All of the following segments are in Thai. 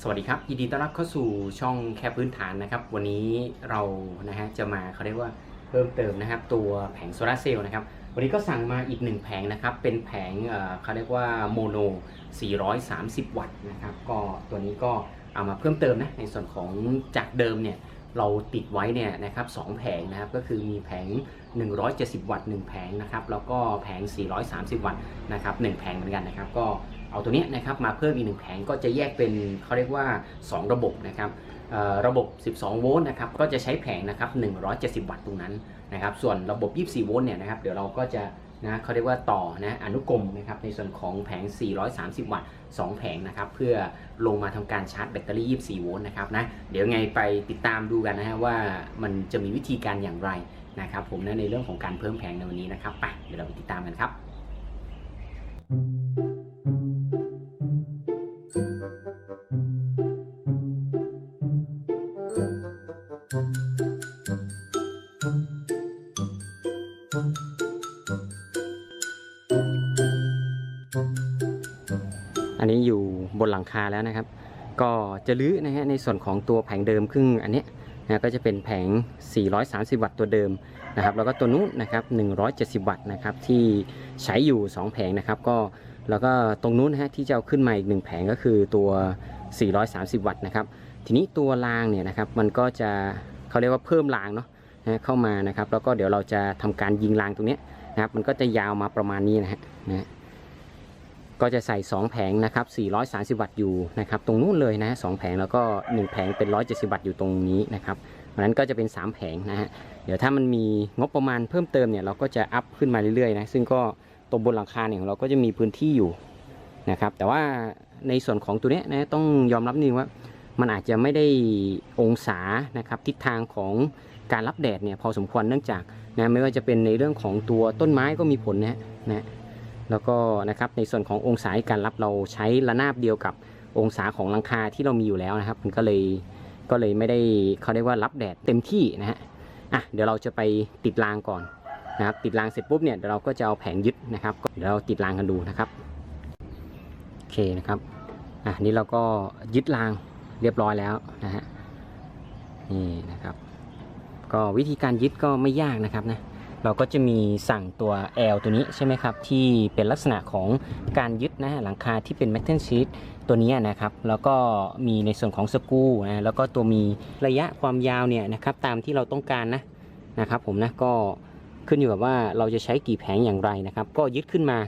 สวัสดีครับยินดีต้อนรับเข้าสู่ช่องแค่พื้นฐานนะครับ วันนี้เรานะฮะจะมาเขาเรียกว่าเพิ่มเติมนะครับ ตัวแผงโซลาเซลล์นะครับ วันนี้ก็สั่งมาอีกหนึ่งแผงนะครับ เป็นแผงเอ่อเขาเรียกว่าโมโน 430 วัตต์นะครับ ก็ตัวนี้ก็เอามาเพิ่มเติมนะในส่วนของจากเดิมเนี่ยเราติดไว้เนี่ยนะครับสองแผงนะครับก็คือมีแผง 170 วัตต์1แผงนะครับแล้วก็แผง 430 วัตต์นะครับ1แผงเหมือนกันนะครับ ก็ เอาตัวนี้นะครับมาเพิ่มอีกหนึ่งแผงก็จะแยกเป็นเขาเรียกว่า 2 ระบบนะครับระบบ 12 โวลต์นะครับก็จะใช้แผงนะครับ 170 วัตต์ตรงนั้นนะครับส่วนระบบ 24 โวลต์เนี่ยนะครับเดี๋ยวเราก็จะนะเขาเรียกว่าต่อนะอนุกรมนะครับในส่วนของแผง 430 วัตต์ 2 แผงนะครับเพื่อลงมาทำการชาร์จแบตเตอรี่ 24 โวลต์นะครับนะเดี๋ยวไงไปติดตามดูกันนะฮะว่ามันจะมีวิธีการอย่างไรนะครับผมนะในเรื่องของการเพิ่มแผงในวันนี้นะครับไปเดี๋ยวเราไปติดตามกันครับ นนี้อยู่บนหลังคาแล้วนะครับ ก็จะลื้อนะฮะในส่วนของตัวแผงเดิมครึ่งอันนี้นะก็จะเป็นแผง 430 วัตต์ตัวเดิมนะครับ แล้วก็ตัวนู้นนะครับ 170 วัตต์นะครับที่ใช้อยู่ 2 แผงนะครับก็แล้วก็ตรงนู้นนะฮะที่จะเอาขึ้นมาอีก 1 แผงก็คือตัว 430 วัตต์นะครับ ทีนี้ตัวรางเนี่ยนะครับมันก็จะเขาเรียกว่าเพิ่มรางเนาะนะเข้ามานะครับ แล้วก็เดี๋ยวเราจะทำการยิงรางตรงนี้นะครับ มันก็จะยาวมาประมาณนี้นะฮะนะ ก็จะใส่2แผงนะครับ430 วัตต์อยู่นะครับตรงนู้นเลยนะสองแผงแล้วก็ 1 แผงเป็น 170 วัตต์อยู่ตรงนี้นะครับเพราะนั้นก็จะเป็น 3 แผงนะฮะเดี๋ยวถ้ามันมีงบประมาณเพิ่มเติมเนี่ยเราก็จะอัพขึ้นมาเรื่อยๆนะซึ่งก็ตรงบนหลังคาเนี่ยของเราก็จะมีพื้นที่อยู่นะครับแต่ว่าในส่วนของตัวเนี้ยนะต้องยอมรับนิดนึงว่า มันอาจจะไม่ได้องศานะครับทิศทางของการรับแดดเนี่ยพอสมควรเนื่องจากนะไม่ว่าจะเป็นในเรื่องของตัวต้นไม้ก็มีผลนะฮะนะ แล้วก็นะครับในส่วนขององศาการรับเราใช้ระนาบเดียวกับองศาของหลังคาที่เรามีอยู่แล้วนะครับมันก็เลยก็เลยไม่ได้เขาเรียกว่ารับแดดเต็มที่นะฮะอะเดี๋ยวเราจะไปติดรางก่อนนะครับติดรางเสร็จปุ๊บเนี่ยเดี๋ยวเราก็จะเอาแผงยึดนะครับก็เดี๋ยวเราติดรางกันดูนะครับโอเคนะครับอะนี่เราก็ยึดรางเรียบร้อยแล้วนะฮะนี่นะครับ ก็วิธีการยึดก็ไม่ยากนะครับนะ เราก็จะมีสั่งตัว L ตัวนี้ใช่ไหมครับ ที่เป็นลักษณะของการยึดนะหลังคาที่เป็น metal sheet ตัวนี้นะครับ แล้วก็มีในส่วนของสกูนะแล้วก็ตัวมีระยะความยาวเนี่ยนะครับตามที่เราต้องการนะนะครับผมนะก็ขึ้นอยู่กับว่าเราจะใช้กี่แผงอย่างไรนะครับ ก็ยึดขึ้นมา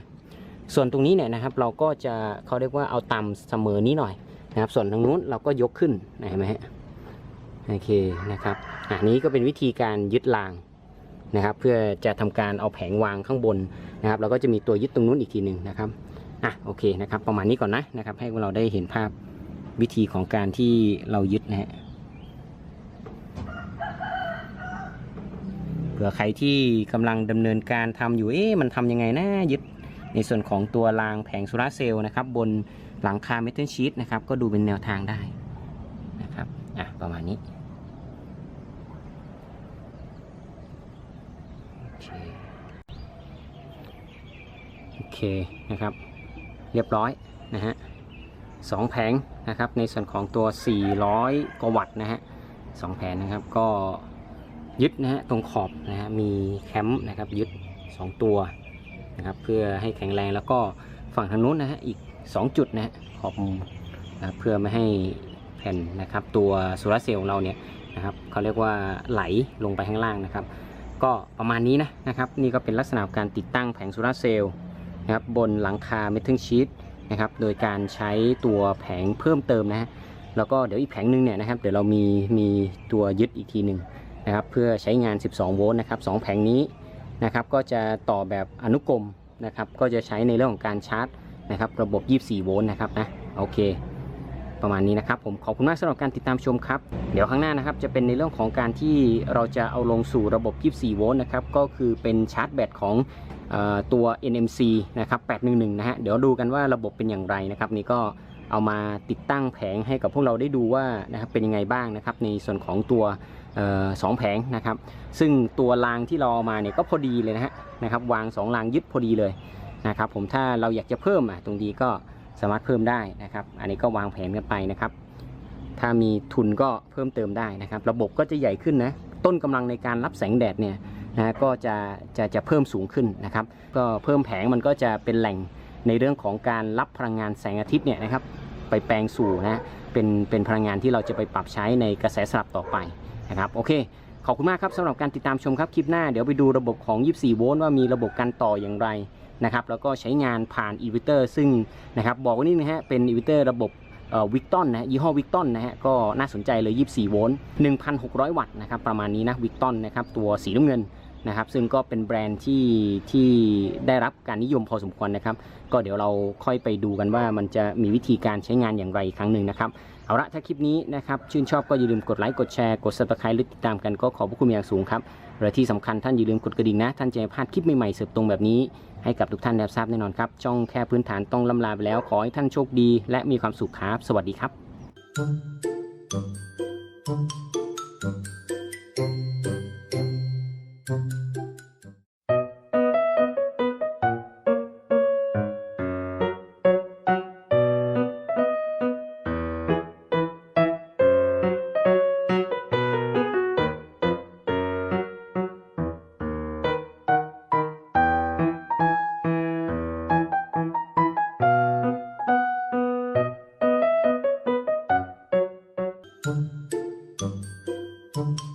ส่วนตรงนี้เนี่ยนะครับ เราก็จะเขาเรียกว่าเอาต่ำเสมอนี้หน่อยนะครับ ส่วนทางนู้นเราก็ยกขึ้นเห็นไหมฮะโอเคนะครับอันนี้ก็เป็นวิธีการยึดราง นะครับ เพื่อจะทำการเอาแผงวางข้างบนนะครับแล้วก็จะมีตัวยึดตรงนู้นอีกทีหนึ่งนะครับอะโอเคนะครับ ประมาณนี้ก่อนนะนะครับ ให้พวกเราได้เห็นภาพวิธีของการที่เรายึดนะฮะเผื่อใครที่กำลังดำเนินการทำอยู่เอ๊ะมันทำยังไงนะยึดในส่วนของตัวรางแผงโซลาร์เซลล์นะครับ บนหลังคาเมทัลชีตนะครับ ก็ดูเป็นแนวทางได้นะครับอะประมาณนี้ โอเค โอเคนะครับ เรียบร้อยนะฮะสองแผงนะครับในส่วนของตัว 400 กวัตต์นะฮะสองแผงนะครับก็ยึดนะฮะตรงขอบนะฮะมีแคมป์นะครับยึด 2 ตัวนะครับเพื่อให้แข็งแรงแล้วก็ฝั่งทางนู้นนะฮะอีก 2 จุดนะฮะขอบมุมนะเพื่อไม่ให้แผ่นนะครับตัวโซลาร์เซลล์เราเนี่ยนะครับเขาเรียกว่าไหลลงไปข้างล่างนะครับ ก็ประมาณนี้นะนะครับนี่ก็เป็นลักษณะการติดตั้งแผงโซลาร์เซลล์ นะครับบนหลังคาเมทัลชีตนะครับโดยการใช้ตัวแผงเพิ่มเติมนะฮะแล้วก็เดี๋ยวอีกแผงหนึ่งเนี่ยนะครับเดี๋ยวเรามีมีตัวยึดอีกทีหนึ่งนะครับเพื่อใช้งาน 12 โวลต์นะครับสองแผงนี้นะครับก็จะต่อแบบอนุกรมนะครับก็จะใช้ในเรื่องของการชาร์จนะครับระบบ 24 โวลต์นะครับนะโอเค ประมาณนี้นะครับผมขอบคุณมากสำหรับการติดตามชมครับ เดี๋ยวข้างหน้านะครับจะเป็นในเรื่องของการที่เราจะเอาลงสู่ระบบ 24 โวลต์นะครับก็คือเป็นชาร์จแบตของ ตัว NMC นะครับ811 นะฮะ เดี๋ยวดูกันว่าระบบเป็นอย่างไรนะครับนี่ก็เอามาติดตั้งแผงให้กับพวกเราได้ดูว่านะครับเป็นยังไงบ้างนะครับในส่วนของตัวออสองแผงนะครับ ซึ่งตัวรางที่เราเอามาเนี่ยก็พอดีเลยนะฮะนะครับวาง 2 รางยึดพอดีเลยนะครับผมถ้าเราอยากจะเพิ่มอะตรงนี้ก็สามารถเพิ่มได้นะครับ อันนี้ก็วางแผนกันไปนะครับ ถ้ามีทุนก็เพิ่มเติมได้นะครับ ระบบก็จะใหญ่ขึ้นนะ ต้นกำลังในการรับแสงแดดเนี่ย นะก็จะจะจะเพิ่มสูงขึ้นนะครับ ก็เพิ่มแผงมันก็จะเป็นแหล่งในเรื่องของการรับพลังงานแสงอาทิตย์เนี่ยนะครับไปแปลงสู่นะเป็นเป็นพลังงานที่เราจะไปปรับใช้ในกระแสสลับต่อไปนะครับโอเคขอบคุณมากครับสำหรับการติดตามชมครับคลิปหน้าเดี๋ยวไปดูระบบของ 24 โวลต์ว่ามีระบบการต่ออย่างไรนะครับแล้วก็ใช้งานผ่านอีวิเตอร์ซึ่งนะครับบอกว่านี่นะฮะเป็นอีวิเตอร์ระบบ วิกตอนนะยี่ห้อวิกตอนนะฮะก็น่าสนใจเลย 24 โวลต์ 1,600 วัตต์นะครับประมาณนี้นะวิกตอนนะครับตัวสีน้ำเงิน นะครับ ซึ่งก็เป็นแบรนด์ที่ที่ได้รับการนิยมพอสมควรนะครับ ก็เดี๋ยวเราค่อยไปดูกันว่ามันจะมีวิธีการใช้งานอย่างไรอีกครั้งหนึ่งนะครับ เอาละถ้าคลิปนี้นะครับ ชื่นชอบก็อย่าลืมกดไลค์กดแชร์กด subscribe หรือติดตามกันก็ขอบพระคุณอย่างสูงครับและที่สำคัญท่านอย่าลืมกดกระดิ่งนะ ท่านจะไม่พลาดคลิปใหม่ๆเสิร์ฟตรงแบบนี้ให้กับทุกท่านได้ทราบแน่นอนครับช่องแค่พื้นฐานต้องลำลาไปแล้วขอให้ท่านโชคดี และมีความสุขครับสวัสดีครับ Thank you.